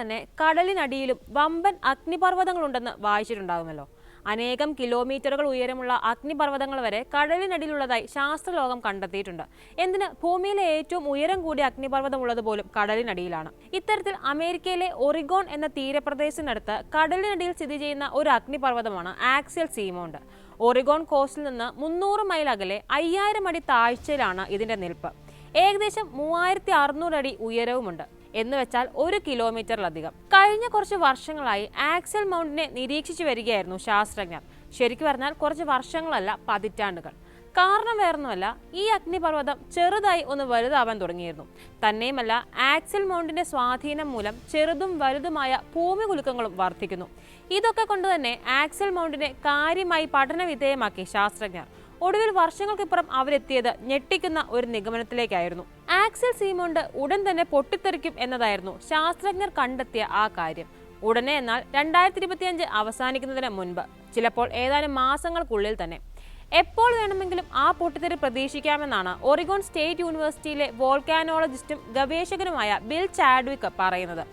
തന്നെ കടലിനടിയിലും വമ്പൻ അഗ്നിപർവതങ്ങളുണ്ടെന്ന് വായിച്ചിട്ടുണ്ടാകുമല്ലോ. അനേകം കിലോമീറ്ററുകൾ ഉയരമുള്ള അഗ്നിപർവതങ്ങൾ വരെ കടലിനടിയിലുള്ളതായി ശാസ്ത്രലോകം കണ്ടെത്തിയിട്ടുണ്ട്. എന്തിന്? ഭൂമിയിലെ ഏറ്റവും ഉയരം കൂടിയ അഗ്നിപർവതം ഉള്ളത് പോലും കടലിനടിയിലാണ്. ഇത്തരത്തിൽ അമേരിക്കയിലെ ഒറിഗോൺ എന്ന തീരപ്രദേശത്തിനടുത്ത് കടലിനടിയിൽ സ്ഥിതി ചെയ്യുന്ന ഒരു അഗ്നിപർവതമാണ് ആക്സിയൽ സീമോണ്ട്. ഒറിഗോൺ കോസ്റ്റിൽ നിന്ന് മുന്നൂറ് മൈൽ അകലെ അയ്യായിരം അടി താഴ്ചയിലാണ് ഇതിന്റെ നിൽപ്പ്. ഏകദേശം മൂവായിരത്തി അറുന്നൂറ് അടി ഉയരവുമുണ്ട്. എന്ന് വെച്ചാൽ ഒരു കിലോമീറ്ററിലധികം. കഴിഞ്ഞ കുറച്ച് വർഷങ്ങളായി ആക്സൽ മൗണ്ടിനെ നിരീക്ഷിച്ചു വരികയായിരുന്നു ശാസ്ത്രജ്ഞർ. ശരിക്കു പറഞ്ഞാൽ കുറച്ച് വർഷങ്ങളല്ല പതിറ്റാണ്ടുകൾ. കാരണം വേറൊന്നുമല്ല ഈ അഗ്നിപർവതം ചെറുതായി ഒന്ന് വലുതാവാൻ തുടങ്ങിയിരുന്നു. തന്നെയുമല്ല ആക്സൽ മൗണ്ടിന്റെ സ്വാധീനം മൂലം ചെറുതും വലുതുമായ ഭൂമി കുലുക്കങ്ങളും വർദ്ധിക്കുന്നു. ഇതൊക്കെ കൊണ്ട് തന്നെ ആക്സൽ മൗണ്ടിനെ കാര്യമായി പഠനവിധേയമാക്കി ശാസ്ത്രജ്ഞർ. ഒടുവിൽ വർഷങ്ങൾക്കിപ്പുറം അവരെത്തിയത് ഞെട്ടിക്കുന്ന ഒരു നിഗമനത്തിലേക്കായിരുന്നു. ആക്സൽ സീമോണ്ട് ഉടൻ തന്നെ പൊട്ടിത്തെറിക്കും എന്നതായിരുന്നു ശാസ്ത്രജ്ഞർ കണ്ടെത്തിയ ആ കാര്യം. ഉടനെ എന്നാൽ രണ്ടായിരത്തി ഇരുപത്തിയഞ്ച് അവസാനിക്കുന്നതിന് മുൻപ് ചിലപ്പോൾ ഏതാനും മാസങ്ങൾക്കുള്ളിൽ തന്നെ. എപ്പോൾ വേണമെങ്കിലും ആ പൊട്ടിത്തെറി പ്രതീക്ഷിക്കാമെന്നാണ് ഒറിഗോൺ സ്റ്റേറ്റ് യൂണിവേഴ്സിറ്റിയിലെ വോൾക്കാനോളജിസ്റ്റും ഗവേഷകനുമായ ബിൽ ചാഡ്വിക്ക് പറയുന്നത്.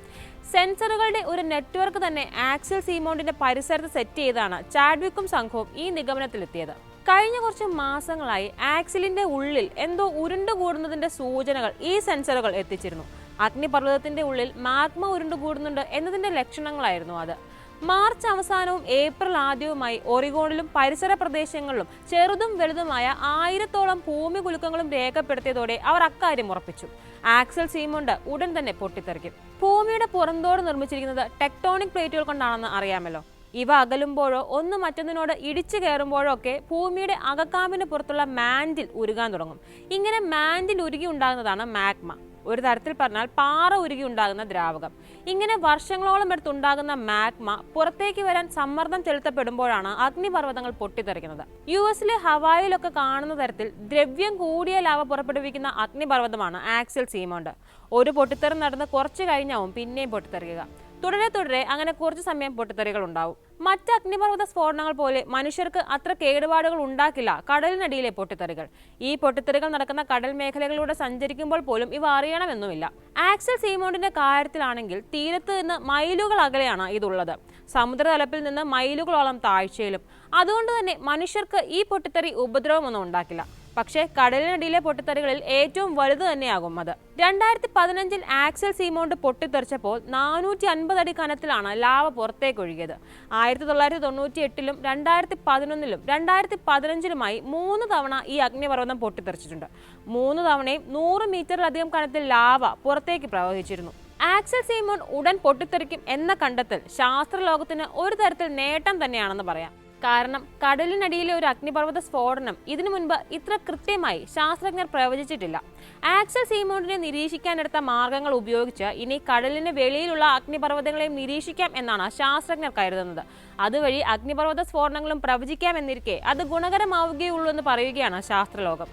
സെൻസറുകളുടെ ഒരു നെറ്റ്വർക്ക് തന്നെ ആക്സിൽ സീമോണ്ടിന്റെ പരിസരത്ത് സെറ്റ് ചെയ്താണ് ചാഡ്വിക്കും സംഘവും ഈ നിഗമനത്തിലെത്തിയത്. കഴിഞ്ഞ കുറച്ച് മാസങ്ങളായി ആക്സിലിന്റെ ഉള്ളിൽ എന്തോ ഉരുണ്ടു ഉരുണ്ടുകൂടുന്നതിന്റെ സൂചനകൾ ഈ സെൻസറുകൾ എത്തിച്ചിരുന്നു. അഗ്നിപർവതത്തിന്റെ ഉള്ളിൽ മാഗ്മ ഉരുണ്ടുകൂടുന്നുണ്ട് എന്നതിന്റെ ലക്ഷണങ്ങളായിരുന്നു അത്. മാർച്ച് അവസാനവും ഏപ്രിൽ ആദ്യവുമായി ഒറിഗോണിലും പരിസര പ്രദേശങ്ങളിലും ചെറുതും വലുതുമായ ആയിരത്തോളം ഭൂമി കുലുക്കങ്ങളും രേഖപ്പെടുത്തിയതോടെ അവർ അക്കാര്യം ഉറപ്പിച്ചു. ആക്സൽ സീമോണ്ട് ഉടൻ തന്നെ പൊട്ടിത്തെറിക്കും. ഭൂമിയുടെ പുറന്തോട് നിർമ്മിച്ചിരിക്കുന്നത് ടെക്ടോണിക് പ്ലേറ്റുകൾ കൊണ്ടാണെന്ന് അറിയാമല്ലോ. ഇവ അകലുമ്പോഴോ ഒന്ന് മറ്റൊന്നിനോട് ഇടിച്ചു കയറുമ്പോഴോ ഒക്കെ ഭൂമിയുടെ അകക്കാമ്പിന് പുറത്തുള്ള മാൻഡിൽ ഉരുകാൻ തുടങ്ങും. ഇങ്ങനെ മാൻഡിൽ ഉരുകി ഉണ്ടാകുന്നതാണ് മാഗ്മ. ഒരു തരത്തിൽ പറഞ്ഞാൽ പാറ ഉരുകി ഉണ്ടാകുന്ന ദ്രാവകം. ഇങ്ങനെ വർഷങ്ങളോളം എടുത്തുണ്ടാകുന്ന മാഗ്മ പുറത്തേക്ക് വരാൻ സമ്മർദ്ദം ചെലുത്തപ്പെടുമ്പോഴാണ് അഗ്നിപർവതങ്ങൾ പൊട്ടിത്തെറിക്കുന്നത്. യു എസിലെ ഹവായിലൊക്കെ കാണുന്ന തരത്തിൽ ദ്രവ്യം കൂടിയ ലാവ പുറപ്പെടുവിക്കുന്ന അഗ്നിപർവതമാണ് ആക്സിൽ സീമോണ്ട്. ഒരു പൊട്ടിത്തെറി നടന്ന് കുറച്ച് കഴിഞ്ഞാവും പിന്നെയും പൊട്ടിത്തെറിക്കുക തുടരെ തുടരെ അങ്ങനെ കുറച്ച് സമയം പൊട്ടിത്തെറികൾ ഉണ്ടാവും മറ്റ് അഗ്നിപർവത സ്ഫോടനങ്ങൾ പോലെ മനുഷ്യർക്ക് അത്ര കേടുപാടുകൾ ഉണ്ടാക്കില്ല കടലിനടിയിലെ പൊട്ടിത്തെറികൾ. ഈ പൊട്ടിത്തെറികൾ നടക്കുന്ന കടൽ മേഖലകളിലൂടെ സഞ്ചരിക്കുമ്പോൾ പോലും ഇവ അറിയണമെന്നുമില്ല. ആക്സൽ സീമോണ്ടിന്റെ കാര്യത്തിലാണെങ്കിൽ തീരത്ത് നിന്ന് മൈലുകൾ അകലെയാണ് ഇതുള്ളത്. സമുദ്രതലപ്പിൽ നിന്ന് മൈലുകളോളം താഴ്ചയിലും. അതുകൊണ്ട് തന്നെ മനുഷ്യർക്ക് ഈ പൊട്ടിത്തെറി ഉപദ്രവമൊന്നും ഉണ്ടാക്കില്ല. പക്ഷേ കടലിനടിയിലെ പൊട്ടിത്തെറികളിൽ ഏറ്റവും വലുത് തന്നെയാകും അത്. രണ്ടായിരത്തി പതിനഞ്ചിൽ ആക്സൽ സീമോണ്ട് പൊട്ടിത്തെറിച്ചപ്പോൾ നാനൂറ്റി അൻപത് അടി കനത്തിലാണ് ലാവ പുറത്തേക്ക് ഒഴുകിയത് ആയിരത്തി തൊള്ളായിരത്തി തൊണ്ണൂറ്റി എട്ടിലും രണ്ടായിരത്തി പതിനൊന്നിലും രണ്ടായിരത്തി പതിനഞ്ചിലുമായി മൂന്ന് തവണ ഈ അഗ്നിപർവതം പൊട്ടിത്തെറിച്ചിട്ടുണ്ട്. മൂന്ന് തവണയും നൂറ് മീറ്ററിലധികം കനത്തിൽ ലാവ പുറത്തേക്ക് പ്രവഹിച്ചിരുന്നു. ആക്സൽ സീമോൺ ഉടൻ പൊട്ടിത്തെറിക്കും എന്ന കണ്ടെത്തൽ ശാസ്ത്രലോകത്തിന് ഒരു തരത്തിൽ നേട്ടം തന്നെയാണെന്ന് പറയാം. കാരണം കടലിനടിയിലെ ഒരു അഗ്നിപർവത സ്ഫോടനം ഇതിനു മുൻപ് ഇത്ര കൃത്യമായി ശാസ്ത്രജ്ഞർ പ്രവചിച്ചിട്ടില്ല. ആക്സൽ സീമോണ്ടിനെ നിരീക്ഷിക്കാനെടുത്ത മാർഗങ്ങൾ ഉപയോഗിച്ച് ഇനി കടലിന് വെളിയിലുള്ള അഗ്നിപർവതങ്ങളെയും നിരീക്ഷിക്കാം എന്നാണ് ശാസ്ത്രജ്ഞർ കരുതുന്നത്. അതുവഴി അഗ്നിപർവത സ്ഫോടനങ്ങളും പ്രവചിക്കാം പ്രവചിക്കാമെന്നിരിക്കെ അത് ഗുണകരമാവുകയുള്ളൂ എന്ന് പറയുകയാണ് ശാസ്ത്രലോകം.